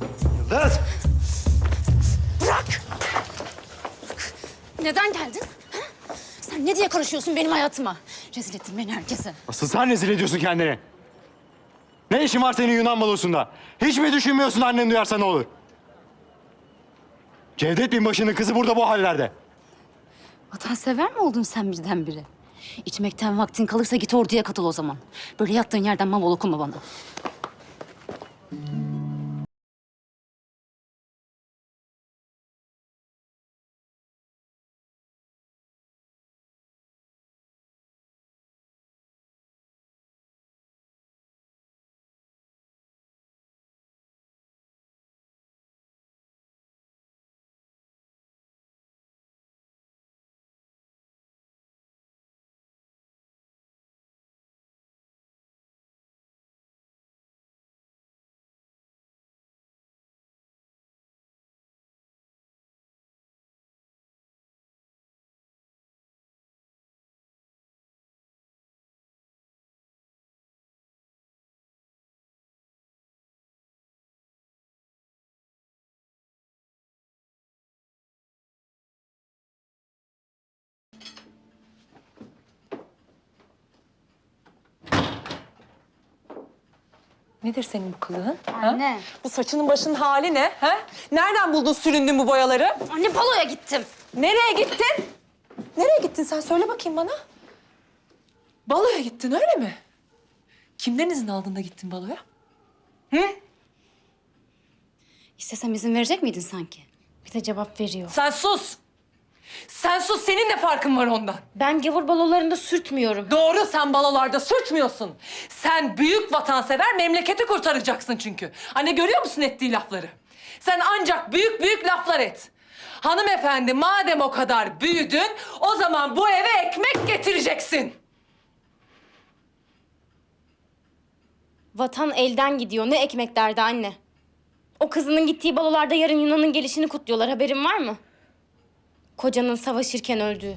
Yıldız! Bırak! Neden geldin? ha? Sen ne diye karışıyorsun benim hayatıma? Rezil ettin beni herkese. Asıl sen rezil ediyorsun kendini. Ne işin var senin Yunan balosunda? Hiç mi düşünmüyorsun annen duyarsa ne olur? Cevdet binbaşının kızı burada bu hallerde. Vatansever mi oldun sen birdenbire? İçmekten vaktin kalırsa git orduya katıl o zaman. Böyle yattığın yerden maval okuma bana. Nedir senin bu kılığın? Anne. Ha? Bu saçının başının hali ne? Ha? Nereden buldun süründün bu boyaları? Anne baloya gittim. Nereye gittin? Nereye gittin sen? Söyle bakayım bana. Baloya gittin öyle mi? Kimden izin aldın da gittin baloya? İstesem izin verecek miydin sanki? Bir de cevap veriyor. Sen sus! Sen sus, senin de farkın var ondan. Ben gavur balolarında sürtmüyorum. Doğru, sen balolarda sürtmüyorsun. Sen büyük vatansever, memleketi kurtaracaksın çünkü. Anne görüyor musun ettiği lafları? Sen ancak büyük büyük laflar et. Hanımefendi madem o kadar büyüdün, o zaman bu eve ekmek getireceksin. Vatan elden gidiyor. Ne ekmek derdi anne. O kızının gittiği balolarda yarın Yunan'ın gelişini kutluyorlar. Haberin var mı? Kocanın savaşırken öldüğü.